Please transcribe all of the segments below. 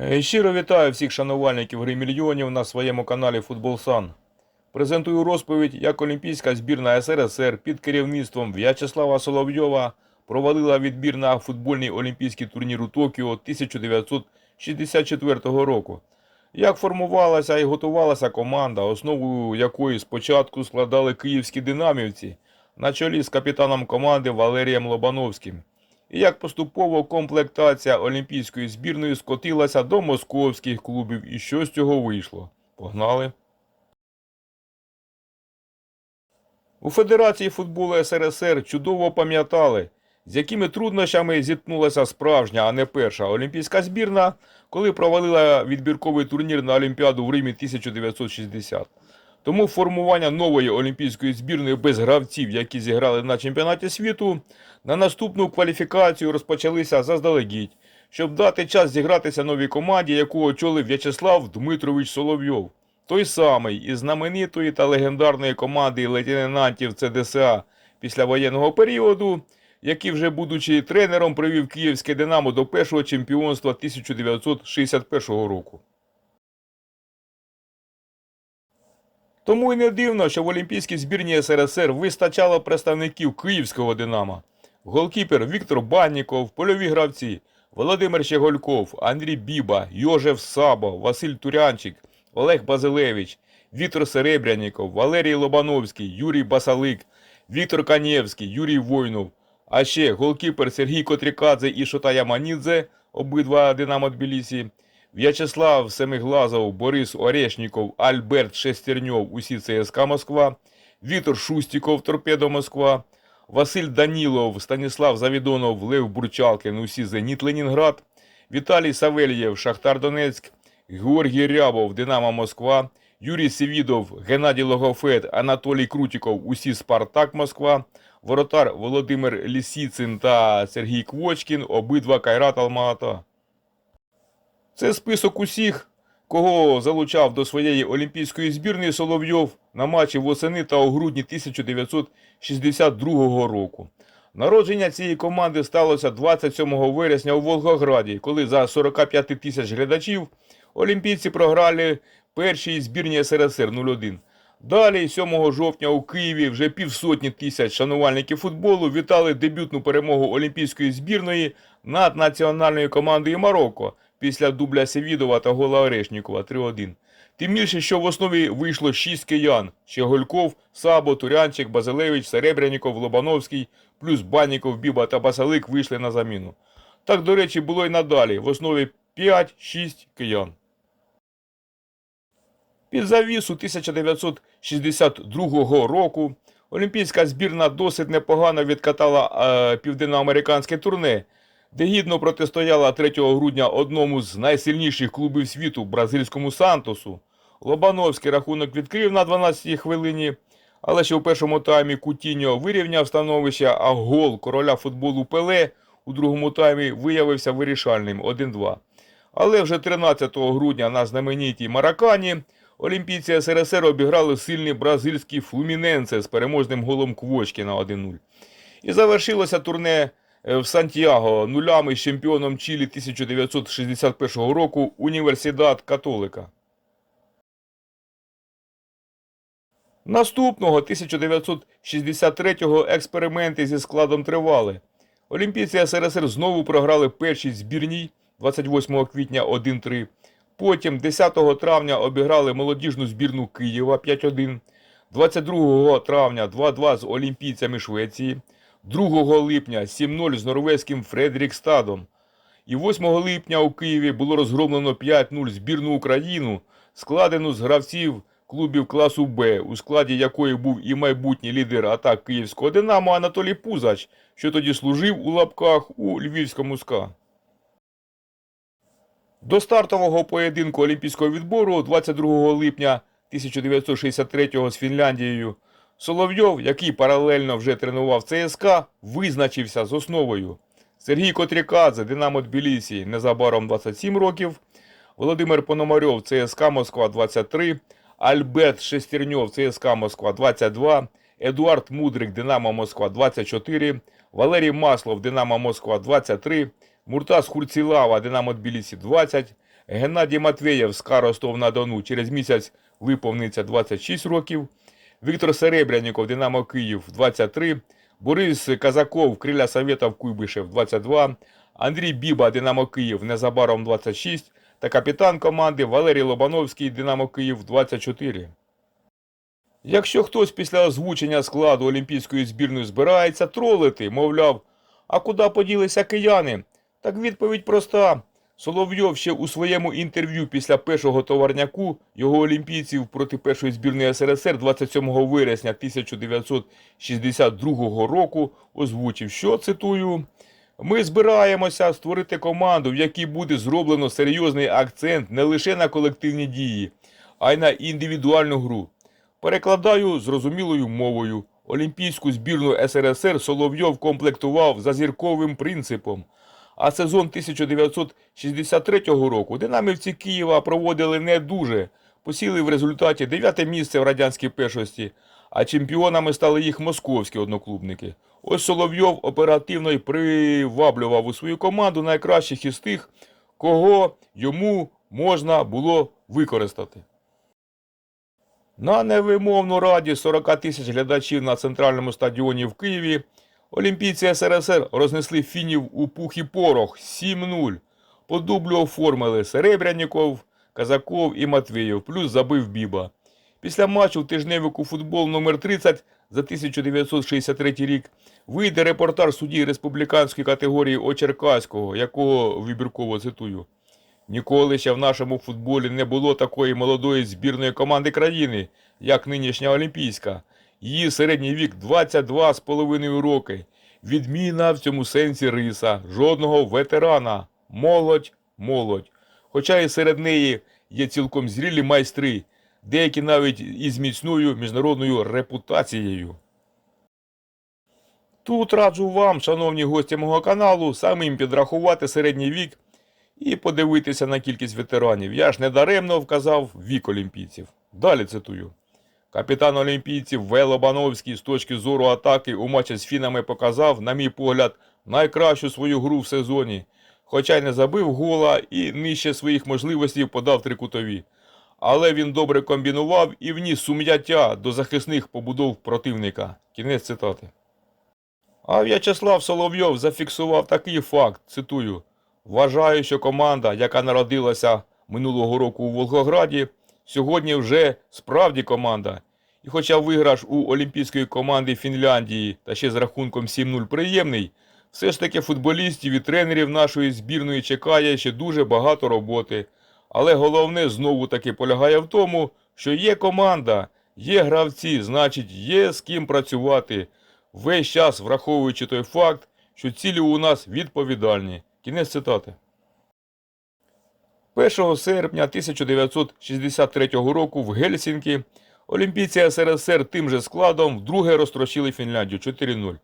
Е, Щиро вітаю всіх шанувальників гри мільйонів на своєму каналі Футбол Сан. Презентую розповідь, як Олімпійська збірна СРСР під керівництвом В'ячеслава Соловйова провалила відбір на футбольний олімпійський турнір у Токіо 1964 року. Як формувалася і готувалася команда, основу якої спочатку складали київські динамівці на чолі з капітаном команди Валерієм Лобановським. І як поступово комплектація олімпійської збірної скотилася до московських клубів і що з цього вийшло. Погнали. У Федерації футболу СРСР чудово пам'ятали, з якими труднощами зіткнулася справжня, а не перша олімпійська збірна, коли провалила відбірковий турнір на Олімпіаду в Римі 1960. Тому формування нової олімпійської збірної без гравців, які зіграли на чемпіонаті світу, на наступну кваліфікацію розпочалися заздалегідь, щоб дати час зігратися новій команді, яку очолив В'ячеслав Дмитрович Соловйов. Той самий із знаменитої та легендарної команди лейтенантів ЦДСА післявоєнного періоду, який, вже будучи тренером, привів київське Динамо до першого чемпіонства 1961 року. Тому і не дивно, що в Олімпійській збірні СРСР вистачало представників київського Динамо. Голкіпер Віктор Банніков, польові гравці Володимир Щегольков, Андрій Біба, Йожев Сабо, Василь Турянчик, Олег Базилевич, Віктор Серебряніков, Валерій Лобановський, Юрій Басалик, Віктор Канєвський, Юрій Войнов, а ще голкіпер Сергій Котрікадзе і Шотая Манідзе, обидва Динамо Тбілісі, В'ячеслав Семиглазов, Борис Орешніков, Альберт Шестерньов, усі ЦСКА Москва, Вітор Шустіков, Торпедо Москва, Василь Данілов, Станіслав Завідонов, Лев Бурчалкин, усі Зеніт Ленінград, Віталій Савельєв, Шахтар Донецьк, Георгій Рябов, Динамо Москва, Юрій Севідов, Геннадій Логофет, Анатолій Крутіков, усі Спартак Москва, воротар Володимир Лісіцин та Сергій Квочкін, обидва Кайрат Алмата. Це список усіх, кого залучав до своєї олімпійської збірної Соловйов на матчі восени та у грудні 1962 року. Народження цієї команди сталося 27 вересня у Волгограді, коли за 45 тисяч глядачів олімпійці програли першій збірні СРСР 0-1. Далі, 7 жовтня у Києві, вже півсотні тисяч шанувальників футболу вітали дебютну перемогу олімпійської збірної над національною командою Марокко після дубля Севідова та гола Орешнікова 3-1. Тим більше, що в основі вийшло 6 киян: Щегольков, Сабо, Турянчик, Базилевич, Серебряніков, Лобановський, плюс Банніков, Біба та Басалик вийшли на заміну. Так, до речі, було й надалі. В основі 5-6 киян. Під завісу 1962 року олімпійська збірна досить непогано відкатала е, південноамериканське турне, де гідно протистояла 3 грудня одному з найсильніших клубів світу бразильському Сантосу. Лобановський рахунок відкрив на 12-й хвилині, але ще у першому таймі Кутіньо вирівняв становище, а гол короля футболу Пеле у другому таймі виявився вирішальним 1-2. Але вже 13 грудня на знаменитій Маракані олімпійці СРСР обіграли сильний бразильський Флуміненце з переможним голом Квочкіна 1-0. І завершилося турне в Сантьяго нулями з чемпіоном Чилі 1961 року Універсидад Католика. Наступного 1963-го експерименти зі складом тривали. Олімпійці СРСР знову програли першій збірній 28 квітня 1-3. Потім 10 травня обіграли молодіжну збірну Києва 5-1. 22 травня 2-2 з олімпійцями Швеції. 2 липня 7-0 з норвезьким Фредрікстадом. І 8 липня у Києві було розгромлено 5-0 збірну Україну, складену з гравців клубів класу Б, у складі якої був і майбутній лідер атак київського Динамо Анатолій Пузач, що тоді служив у лапках у Львівському СКА. До стартового поєдинку Олімпійського відбору 22 липня 1963 з Фінляндією Соловйов, який паралельно вже тренував ЦСКА, визначився з основою. Сергій Котрікадзе, Динамо Тбілісі, незабаром 27 років, Володимир Пономарьов, ЦСКА Москва 23, Альберт Шестерньов, ЦСКА Москва 22, Едуард Мудрик, Динамо Москва 24, Валерій Маслов, Динамо Москва 23, Муртаз Хурцілава, Динамо Тбілісі 20, Геннадій Матвєєв з Каростов на Дону через місяць виповниться 26 років. Віктор Серебряніков, Динамо Київ 23. Борис Казаков, Криля Советов, Куйбишев 22. Андрій Біба, Динамо Київ, незабаром 26. Та капітан команди Валерій Лобановський, Динамо Київ 24. Якщо хтось після озвучення складу олімпійської збірної збирається тролити, мовляв, а куди поділися кияни? Так відповідь проста. Соловйов ще у своєму інтерв'ю після першого товарняку його олімпійців проти першої збірної СРСР 27 вересня 1962 року озвучив, що цитую. Ми збираємося створити команду, в якій буде зроблено серйозний акцент не лише на колективні дії, а й на індивідуальну гру. Перекладаю зрозумілою мовою. Олімпійську збірну СРСР Соловйов комплектував за зірковим принципом. А сезон 1963 року динамівці Києва проводили не дуже, посіли в результаті дев'яте місце в радянській першості, а чемпіонами стали їх московські одноклубники. Ось Соловйов оперативно й приваблював у свою команду найкращих із тих, кого йому можна було використати. На невимовну раді 40 тисяч глядачів на центральному стадіоні в Києві олімпійці СРСР рознесли фінів у пух і порох 7-0. По дублю оформили Серебряніков, Казаков і Матвєєв, плюс забив Біба. Після матчу в тижневику футбол номер 30 за 1963 рік вийде репортаж судді республіканської категорії Очеркаського, якого вибірково цитую. Ніколи ще в нашому футболі не було такої молодої збірної команди країни, як нинішня Олімпійська. Її середній вік 22,5 роки. Відміна в цьому сенсі риса, жодного ветерана. Молодь, молодь. Хоча і серед неї є цілком зрілі майстри, деякі навіть із міцною міжнародною репутацією. Тут раджу вам, шановні гості мого каналу, самим підрахувати середній вік і подивитися на кількість ветеранів. Я ж недаремно вказав вік олімпійців. Далі цитую. Капітан олімпійців В. Лобановський з точки зору атаки у матчі з фінами показав, на мій погляд, найкращу свою гру в сезоні. Хоча й не забив гола і нижче своїх можливостей подав трикутові. Але він добре комбінував і вніс сум'яття до захисних побудов противника. Кінець цитати. А В'ячеслав Соловйов зафіксував такий факт, цитую. Вважаю, що команда, яка народилася минулого року у Волгограді, сьогодні вже справді команда. І хоча виграш у олімпійської команди Фінляндії та ще з рахунком 7-0 приємний, все ж таки футболістів і тренерів нашої збірної чекає ще дуже багато роботи. Але головне знову таки полягає в тому, що є команда, є гравці, значить є з ким працювати. Весь час враховуючи той факт, що цілі у нас відповідальні. Кінець цитати. 1 серпня 1963 року в Гельсінкі олімпійці СРСР тим же складом вдруге розтрощили Фінляндію 4-0.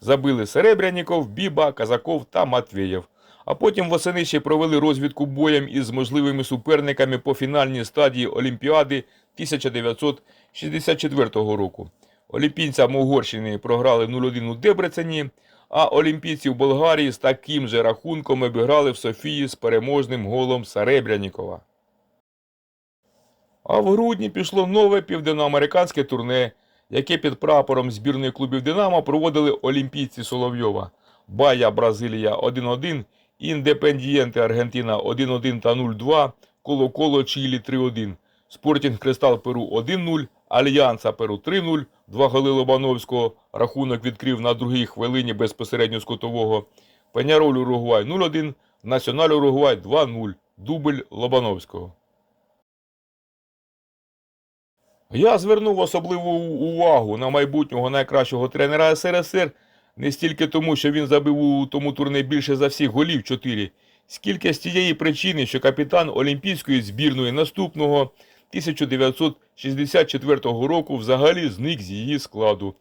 Забили Серебряніков, Біба, Казаков та Матвєєв. А потім восени ще провели розвідку боєм із можливими суперниками по фінальній стадії Олімпіади 1964 року. Олімпійцям Угорщини програли 0-1 у Дебрецені, а олімпійці в Болгарії з таким же рахунком обіграли в Софії з переможним голом Серебрянікова. А в грудні пішло нове південноамериканське турне, яке під прапором збірної клубів Динамо проводили олімпійці Соловйова. Бая Бразилія 1-1, Індепендієнте Аргентина 1-1 та 0-2, Коло-Коло Чилі 3-1, Спортінг Кристал Перу 1-0, Альянса Перу 3-0, два голи Лобановського, рахунок відкрив на другій хвилині безпосередньо з котового. Пеняроль Уругвай 0-1, Національ Уругвай 2-0, дубль Лобановського. Я звернув особливу увагу на майбутнього найкращого тренера СРСР не стільки тому, що він забив у тому турне більше за всіх голів 4, скільки з тієї причини, що капітан Олімпійської збірної наступного 1964 року взагалі зник з її складу.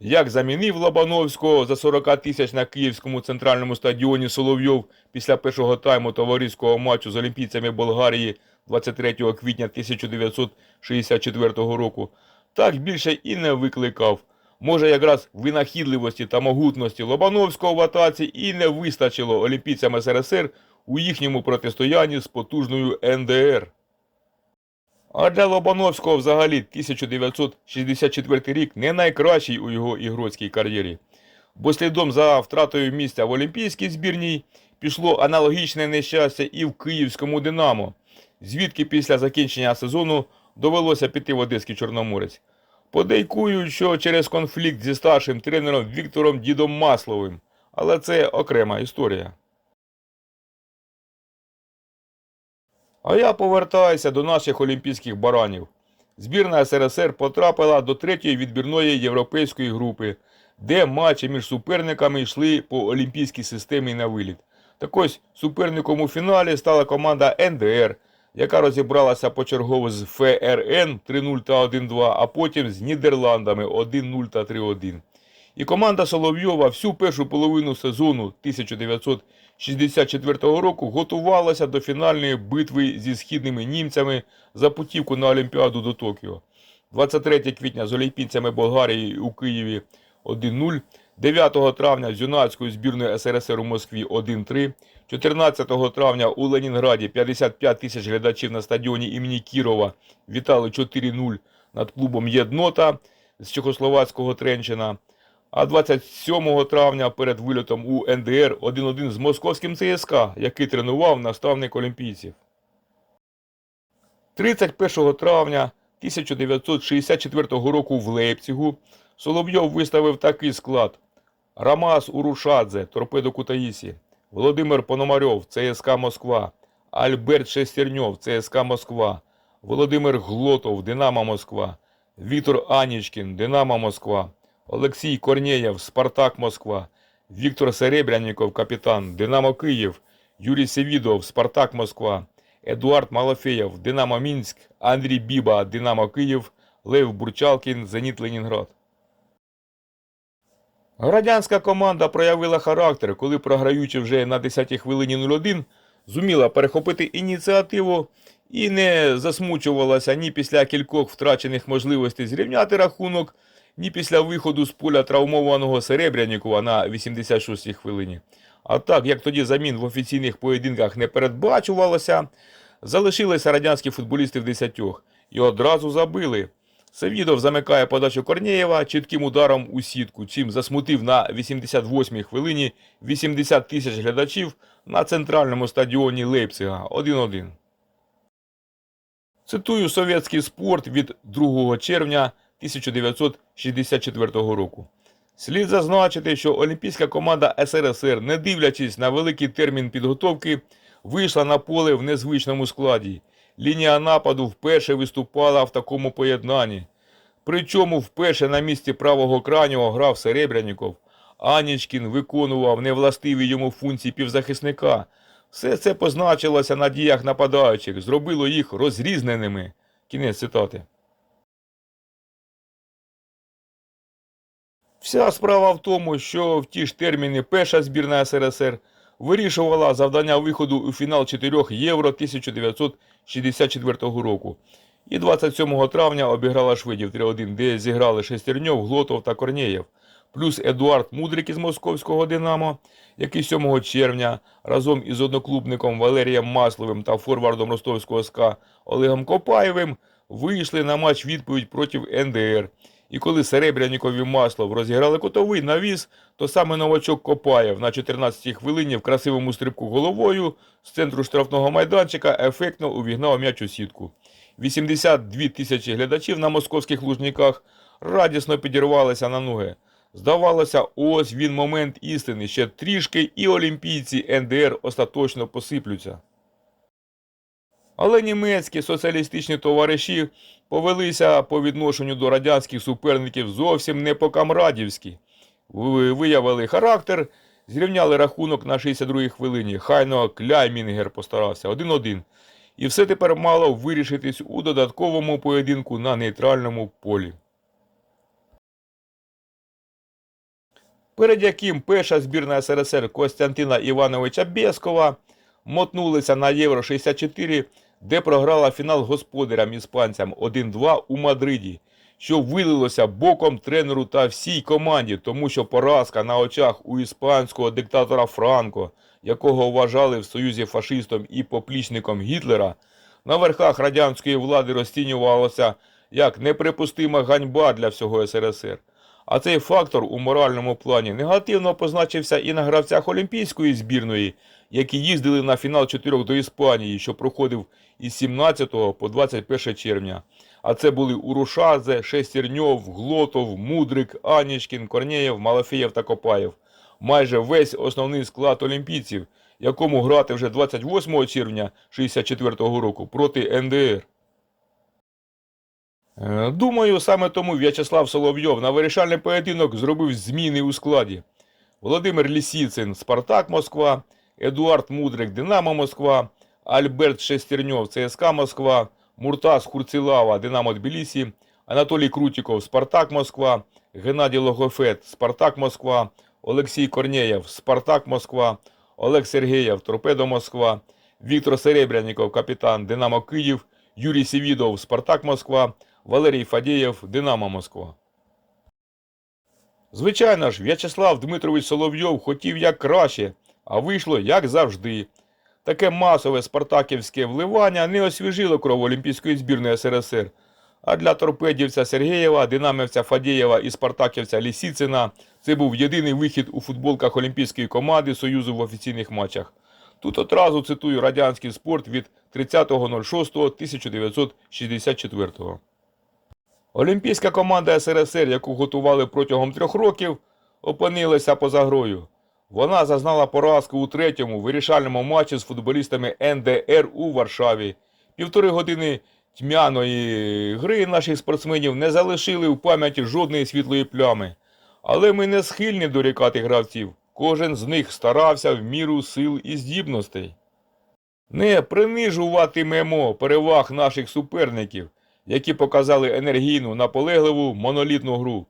Як замінив Лобановського за 40 тисяч на Київському центральному стадіоні Соловйов після першого тайму товариського матчу з олімпійцями Болгарії 23 квітня 1964 року, так більше і не викликав. Може, якраз винахідливості та могутності Лобановського в атаці і не вистачило олімпійцям СРСР у їхньому протистоянні з потужною НДР. А для Лобановського взагалі 1964 рік не найкращий у його ігроцькій кар'єрі. Бо слідом за втратою місця в Олімпійській збірній пішло аналогічне нещастя і в Київському Динамо, звідки після закінчення сезону довелося піти в Одеський Чорноморець. Подейкують, що через конфлікт зі старшим тренером Віктором Дідом Масловим, але це окрема історія. А я повертаюся до наших олімпійських баранів. Збірна СРСР потрапила до третьої відбірної європейської групи, де матчі між суперниками йшли по олімпійській системі на виліт. Так ось суперником у фіналі стала команда НДР, яка розібралася почергово з ФРН 3-0 та 1-2, а потім з Нідерландами 1-0 та 3-1. І команда Соловйова всю першу половину сезону 1964 року готувалася до фінальної битви зі східними німцями за путівку на Олімпіаду до Токіо. 23 квітня з олімпійцями Болгарії у Києві 1-0, 9 травня з юнацькою збірною СРСР у Москві 1-3, 14 травня у Ленінграді 55 тисяч глядачів на стадіоні імені Кірова вітали 4-0 над клубом Єднота з Чехословацького Тренчина. А 27 травня перед вильотом у НДР 1-1 з московським ЦСКА, який тренував наставник олімпійців. 31 травня 1964 року в Лейпцигу Соловйов виставив такий склад: Рамас Урушадзе, Торпедо Кутаїсі, Володимир Пономарьов, ЦСКА Москва, Альберт Шестерньов, ЦСКА Москва, Володимир Глотов, Динамо Москва, Віктор Анічкін, Динамо Москва, Олексій Корнєєв, Спартак Москва, Віктор Серебряніков, капітан, Динамо Київ, Юрій Севідов, Спартак Москва, Едуард Малафеєв, Динамо Мінськ, Андрій Біба, Динамо Київ, Лев Бурчалкін, Зеніт Ленінград. Радянська команда проявила характер, коли, програючи вже на 10-й хвилині 0-1, зуміла перехопити ініціативу і не засмучувалася ні після кількох втрачених можливостей зрівняти рахунок, ні після виходу з поля травмованого Серебрянікова на 86-й хвилині. А так, як тоді замін в офіційних поєдинках не передбачувалося, залишилися радянські футболісти в десятьох і одразу забили. Севідов замикає подачу Корнєєва чітким ударом у сітку, чим засмутив на 88-й хвилині 80 тисяч глядачів на центральному стадіоні Лейпцига 1-1. Цитую совєтський спорт від 2 червня 1964 року. Слід зазначити, що олімпійська команда СРСР, не дивлячись на великий термін підготовки, вийшла на поле в незвичному складі. Лінія нападу вперше виступала в такому поєднанні. Причому вперше на місці правого крайнього грав Серебряніков. Анічкін виконував невластиві йому функції півзахисника. Все це позначилося на діях нападаючих, зробило їх розрізненими. Кінець цитати. Вся справа в тому, що в ті ж терміни перша збірна СРСР вирішувала завдання виходу у фінал 4 Євро 1964 року. І 27 травня обіграла шведів 3-1, де зіграли Шестерньов, Глотов та Корнєєв. Плюс Едуард Мудрик із московського Динамо, який 7 червня разом із одноклубником Валерієм Масловим та форвардом ростовського СКА Олегом Копаєвим вийшли на матч відповідь проти НДР. І коли Серебряніков і Маслов розіграли котовий навіс, то саме новачок Копаєв на 14-й хвилині в красивому стрибку головою з центру штрафного майданчика ефектно увігнав м'яч у сітку. 82 тисячі глядачів на московських лужниках радісно підірвалися на ноги. Здавалося, ось він момент істини. Ще трішки і олімпійці НДР остаточно посиплються. Але німецькі соціалістичні товариші повелися по відношенню до радянських суперників зовсім не по-камрадівськи. Виявили характер, зрівняли рахунок на 62-й хвилині. Хайно Кляймінгер постарався 1-1. І все тепер мало вирішитись у додатковому поєдинку на нейтральному полі. Перед яким перша збірна СРСР Костянтина Івановича Бєскова мотнулися на Євро 64, де програла фінал господарям іспанцям 1-2 у Мадриді. що вилилося боком тренеру та всій команді, тому що поразка на очах у іспанського диктатора Франко, якого вважали в союзі фашистом і поплічником Гітлера, на верхах радянської влади розцінювалося як неприпустима ганьба для всього СРСР. А цей фактор у моральному плані негативно позначився і на гравцях Олімпійської збірної, які їздили на фінал чотирьох до Іспанії, що проходив із 17 по 21 червня. А це були Урушадзе, Шестерньов, Глотов, Мудрик, Анічкін, Корнєєв, Малафєєв та Копаєв. Майже весь основний склад олімпійців, якому грати вже 28 червня 64 року проти НДР. Е, Думаю, саме тому В'ячеслав Соловйов на вирішальний поєдинок зробив зміни у складі. Володимир Лісіцин, Спартак Москва, Едуард Мудрик, Динамо Москва, Альберт Шестерньов, ЦСКА Москва, Муртаз Хурцилава, Динамо Тбілісі, Анатолій Крутіков, Спартак Москва, Геннадій Логофет, Спартак Москва, Олексій Корнєєв, Спартак Москва, Олег Сергеєв, Торпедо Москва, Віктор Серебряніков, капітан Динамо Київ, Юрій Сівідов, Спартак Москва, Валерій Фадєєв, Динамо Москва. Звичайно ж, В'ячеслав Дмитрович Соловйов хотів як краще, а вийшло як завжди. Таке масове спартаківське вливання не освіжило кров Олімпійської збірної СРСР. А для торпедівця Сергєєва, динамівця Фадєєва і спартаківця Лісіцина це був єдиний вихід у футболках Олімпійської команди Союзу в офіційних матчах. Тут одразу цитую радянський спорт від 30.06.1964. Олімпійська команда СРСР, яку готували протягом трьох років, опинилася поза грою. Вона зазнала поразку у третьому вирішальному матчі з футболістами НДР у Варшаві. Півтори години тьмяної гри наших спортсменів не залишили в пам'яті жодної світлої плями. Але ми не схильні дорікати гравців. Кожен з них старався в міру сил і здібностей. Не принижуватимемо переваг наших суперників, які показали енергійну, наполегливу монолітну гру.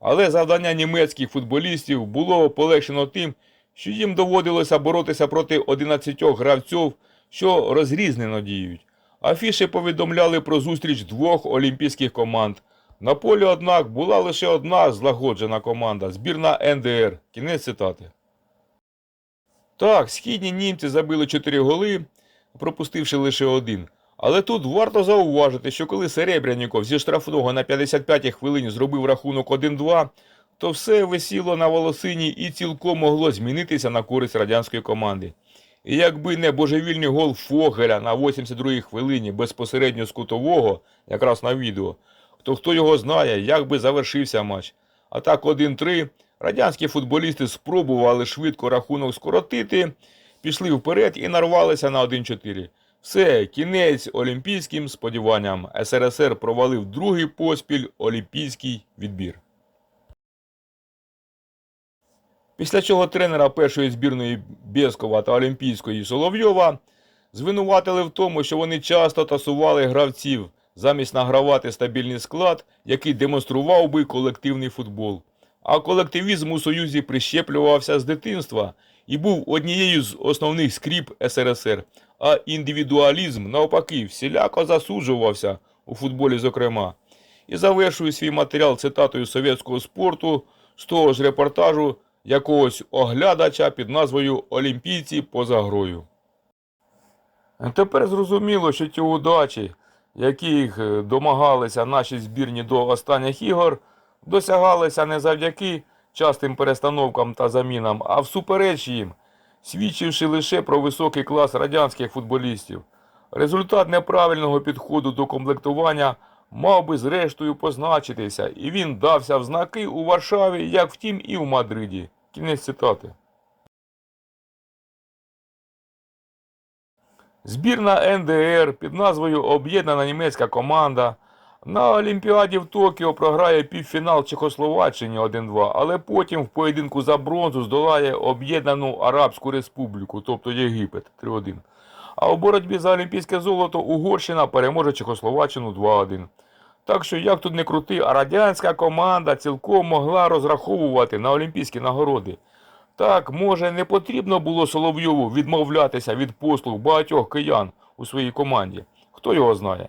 Але завдання німецьких футболістів було полегшено тим, що їм доводилося боротися проти 11 гравців, що розрізнено діють. Афіші повідомляли про зустріч двох олімпійських команд. На полі, однак, була лише одна злагоджена команда збірна НДР. Кінець цитати. Так, східні німці забили 4 голи, пропустивши лише один. Але тут варто зауважити, що коли Серебряніков зі штрафного на 55-й хвилині зробив рахунок 1-2, то все висіло на волосині і цілком могло змінитися на користь радянської команди. І якби не божевільний гол Фогеля на 82-й хвилині безпосередньо з кутового, якраз на відео, то хто його знає, як би завершився матч. А так 1-3 радянські футболісти спробували швидко рахунок скоротити, пішли вперед і нарвалися на 1-4. Все, кінець олімпійським сподіванням. СРСР провалив другий поспіль олімпійський відбір. Після чого тренера першої збірної Бєскова та Олімпійської Соловйова звинуватили в тому, що вони часто тасували гравців, замість награвати стабільний склад, який демонстрував би колективний футбол. А колективізм у Союзі прищеплювався з дитинства і був однією з основних скріп СРСР, а індивідуалізм, навпаки, всіляко засуджувався у футболі, зокрема. І завершую свій матеріал цитатою совєтського спорту з того ж репортажу якогось оглядача під назвою Олімпійці поза грою. Тепер зрозуміло, що ті удачі, яких е, домагалися наші збірні до останніх ігор, досягалися не завдяки частим перестановкам та замінам, а всупереч їм, свідчивши лише про високий клас радянських футболістів. Результат неправильного підходу до комплектування мав би зрештою позначитися, і він дався в знаки у Варшаві, як втім і в Мадриді. Кінець цитати. Збірна НДР під назвою Об'єднана німецька команда на Олімпіаді в Токіо програє півфінал Чехословаччині 1-2, але потім в поєдинку за бронзу здолає Об'єднану Арабську Республіку, тобто Єгипет 3-1. А у боротьбі за олімпійське золото Угорщина переможе Чехословаччину 2-1. Так що, як тут не крути, а радянська команда цілком могла розраховувати на олімпійські нагороди. Так, може, не потрібно було Соловйову відмовлятися від послуг багатьох киян у своїй команді. Хто його знає?